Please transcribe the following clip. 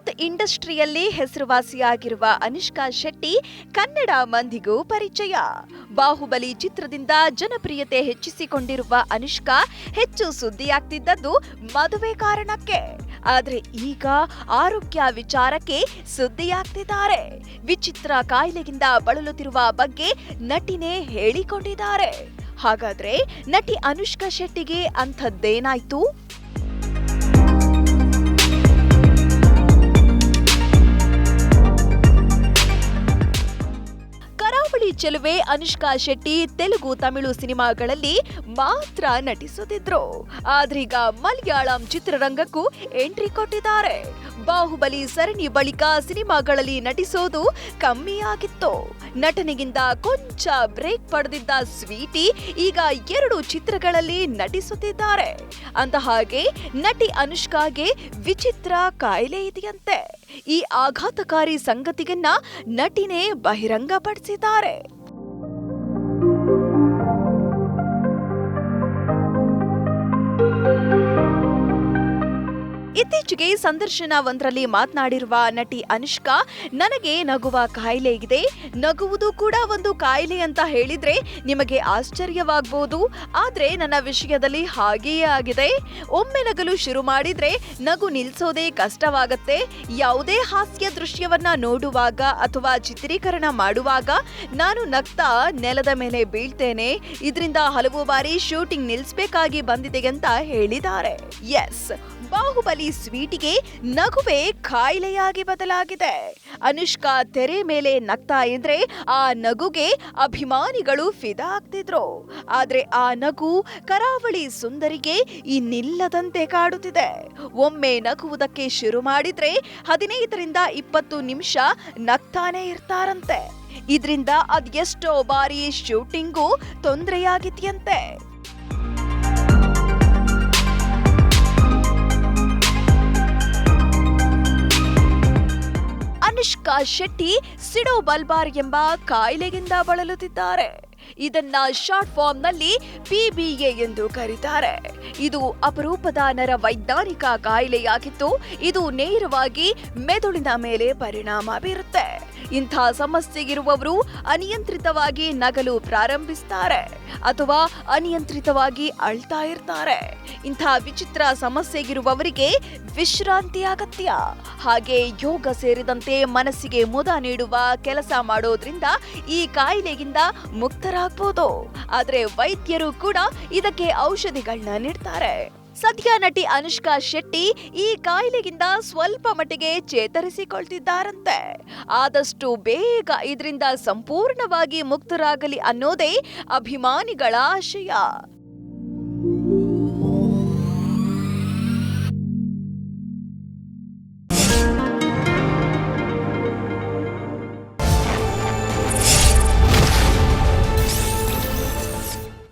South ಇಂಡಸ್ಟ್ರಿಯಲ್ಲಿ ಹೆಸರುವಾಸಿಯಾಗಿರುವ ಅನುಷ್ಕಾ ಶೆಟ್ಟಿ ಕನ್ನಡ ಮಂದಿಗೂ ಪರಿಚಯ. ಬಾಹುಬಲಿ ಚಿತ್ರದಿಂದ ಜನಪ್ರಿಯತೆ ಹೆಚ್ಚಿಸಿಕೊಂಡಿರುವ ಅನುಷ್ಕಾ ಹೆಚ್ಚು ಸುದ್ದಿಯಾಗ್ತಿದ್ದದ್ದು ಮದುವೆ ಕಾರಣಕ್ಕೆ. ಆದ್ರೆ ಈಗ ಆರೋಗ್ಯ ವಿಚಾರಕ್ಕೆ ಸುದ್ದಿಯಾಗ್ತಿದ್ದಾರೆ. ವಿಚಿತ್ರ ಕಾಯಿಲೆಗಿಂದ ಬಳಲುತ್ತಿರುವ ಬಗ್ಗೆ ನಟಿನೇ ಹೇಳಿಕೊಂಡಿದ್ದಾರೆ. ಹಾಗಾದ್ರೆ ನಟಿ ಅನುಷ್ಕಾ ಶೆಟ್ಟಿಗೆ ಅಂಥದ್ದೇನಾಯ್ತು? ಚೆಲುವೆ ಅನುಷ್ಕಾ ಶೆಟ್ಟಿ ತೆಲುಗು ತಮಿಳು ಸಿನಿಮಾಗಳಲ್ಲಿ ಮಾತ್ರ ನಟಿಸುತ್ತಿದ್ರು. ಆದ್ರೀಗ ಮಲಯಾಳಂ ಚಿತ್ರರಂಗಕ್ಕೂ ಎಂಟ್ರಿ ಕೊಟ್ಟಿದ್ದಾರೆ. ಬಾಹುಬಲಿ ಸರಣಿ ಬಳಿಕ ಸಿನಿಮಾಗಳಲ್ಲಿ ನಟಿಸೋದು ಕಮ್ಮಿಯಾಗಿತ್ತು. ನಟನೆಗಿಂತ ಕೊಂಚ ಬ್ರೇಕ್ ಪಡೆದಿದ್ದ ಸ್ವೀಟಿ ಈಗ ಎರಡು ಚಿತ್ರಗಳಲ್ಲಿ ನಟಿಸುತ್ತಿದ್ದಾರೆ. ಅಂದ ಹಾಗೆ ನಟಿ ಅನುಷ್ಕಾಗೆ ವಿಚಿತ್ರ ಕಾಯಿಲೆ ಇದೆಯಂತೆ. ಈ ಆಘಾತಕಾರಿ ಸಂಗತಿಯನ್ನ ನಟಿನೇ ಬಹಿರಂಗಪಡಿಸಿದ್ದಾರೆ. ಇತ್ತೀಚೆಗೆ ಸಂದರ್ಶನ ಒಂದರಲ್ಲಿ ಮಾತನಾಡಿರುವ ನಟಿ ಅನುಷ್ಕಾ, ನನಗೆ ನಗುವ ಕಾಯಿಲೆ ಇದೆ. ನಗುವುದು ಕೂಡ ಒಂದು ಕಾಯಿಲೆ ಅಂತ ಹೇಳಿದ್ರೆ ನಿಮಗೆ ಆಶ್ಚರ್ಯವಾಗಬಹುದು ಆದ್ರೆ ನನ್ನ ವಿಷಯದಲ್ಲಿ ಹಾಗೆಯೇ ಆಗಿದೆ. ಒಮ್ಮೆ ನಗಲು ಶುರು ಮಾಡಿದ್ರೆ ನಗು ನಿಲ್ಸೋದೇ ಕಷ್ಟವಾಗತ್ತೆ. ಯಾವುದೇ ಹಾಸ್ಯ ದೃಶ್ಯವನ್ನ ನೋಡುವಾಗ ಅಥವಾ ಚಿತ್ರೀಕರಣ ಮಾಡುವಾಗ ನಾನು ನಗ್ತಾ ನೆಲದ ಮೇಲೆ ಬೀಳ್ತೇನೆ. ಇದರಿಂದ ಹಲವು ಬಾರಿ ಶೂಟಿಂಗ್ ನಿಲ್ಲಿಸಬೇಕಾಗಿ ಬಂದಿದೆ ಅಂತ ಹೇಳಿದ್ದಾರೆ. ಎಸ್ ಬಾಹುಬಲಿ ಸ್ವೀಟಿಗೆ ನಗುವೆ ಖಾಯಿಲೆಯಾಗಿ ಬದಲಾಗಿದೆ. ಅನುಷ್ಕಾ ತೆರೆ ಮೇಲೆ ನಗ್ತಾ ಇದ್ರೆ ಆ ನಗುಗೆ ಅಭಿಮಾನಿಗಳು ಫಿದಾ ಆಗ್ತಿದ್ರು. ಆದ್ರೆ ಆ ನಗು ಕರಾವಳಿ ಸುಂದರಿಗೆ ಇನ್ನಿಲ್ಲದಂತೆ ಕಾಡುತ್ತಿದೆ. ಒಮ್ಮೆ ನಗುವುದಕ್ಕೆ ಶುರು ಮಾಡಿದ್ರೆ ಹದಿನೈದರಿಂದ ಇಪ್ಪತ್ತು ನಿಮಿಷ ನಗ್ತಾನೆ ಇರ್ತಾರಂತೆ. ಇದರಿಂದ ಅದೆಷ್ಟೋ ಬಾರಿ ಶೂಟಿಂಗು ತೊಂದರೆಯಾಗಿದೆಯಂತೆ ಶೆಟ್ಟಿ ಸಿಡೋ ಬಲ್ಬಾರ್ ಎಂಬ ಕಾಯಿಲೆಯಿಂದ ಬಳಲುತ್ತಿದ್ದಾರೆ. ಇದನ್ನ ಶಾರ್ಟ್ ಫಾರ್ಮ್ನಲ್ಲಿ ಪಿಬಿಎ ಎಂದು ಕರೀತಾರೆ. ಇದು ಅಪರೂಪದ ನರ ವೈಜ್ಞಾನಿಕ ಕಾಯಿಲೆಯಾಗಿದ್ದು ಇದು ನೇರವಾಗಿ ಮೆದುಳಿನ ಮೇಲೆ ಪರಿಣಾಮ ಬೀರುತ್ತೆ. ಇಂಥ ಸಮಸ್ಯೆಗಿರುವವರು ಅನಿಯಂತ್ರಿತವಾಗಿ ನಗಲು ಪ್ರಾರಂಭಿಸ್ತಾರೆ ಅಥವಾ ಅನಿಯಂತ್ರಿತವಾಗಿ ಅಳ್ತಾ ಇರ್ತಾರೆ. ಇಂಥ ವಿಚಿತ್ರ ಸಮಸ್ಯೆಗಿರುವವರಿಗೆ ವಿಶ್ರಾಂತಿ ಅಗತ್ಯ. ಹಾಗೆ ಯೋಗ ಸೇರಿದಂತೆ ಮನಸ್ಸಿಗೆ ಮುದ ನೀಡುವ ಕೆಲಸ ಮಾಡೋದ್ರಿಂದ ಈ ಕಾಯಿಲೆಗಿಂದ ಮುಕ್ತರಾಗ್ಬೋದು. ಆದರೆ ವೈದ್ಯರು ಕೂಡ ಇದಕ್ಕೆ ಔಷಧಿಗಳನ್ನ ನೀಡ್ತಾರೆ. ಸದ್ಯ ನಟಿ ಅನುಷ್ಕಾ ಶೆಟ್ಟಿ ಈ ಕಾಯಿಲೆಗಿಂದ ಸ್ವಲ್ಪ ಮಟ್ಟಿಗೆ ಚೇತರಿಸಿಕೊಳ್ತಿದ್ದಾರಂತೆ. ಆದಷ್ಟು ಬೇಗ ಇದರಿಂದ ಸಂಪೂರ್ಣವಾಗಿ ಮುಕ್ತರಾಗಲಿ ಅನ್ನೋದೇ ಅಭಿಮಾನಿಗಳ ಆಶಯ.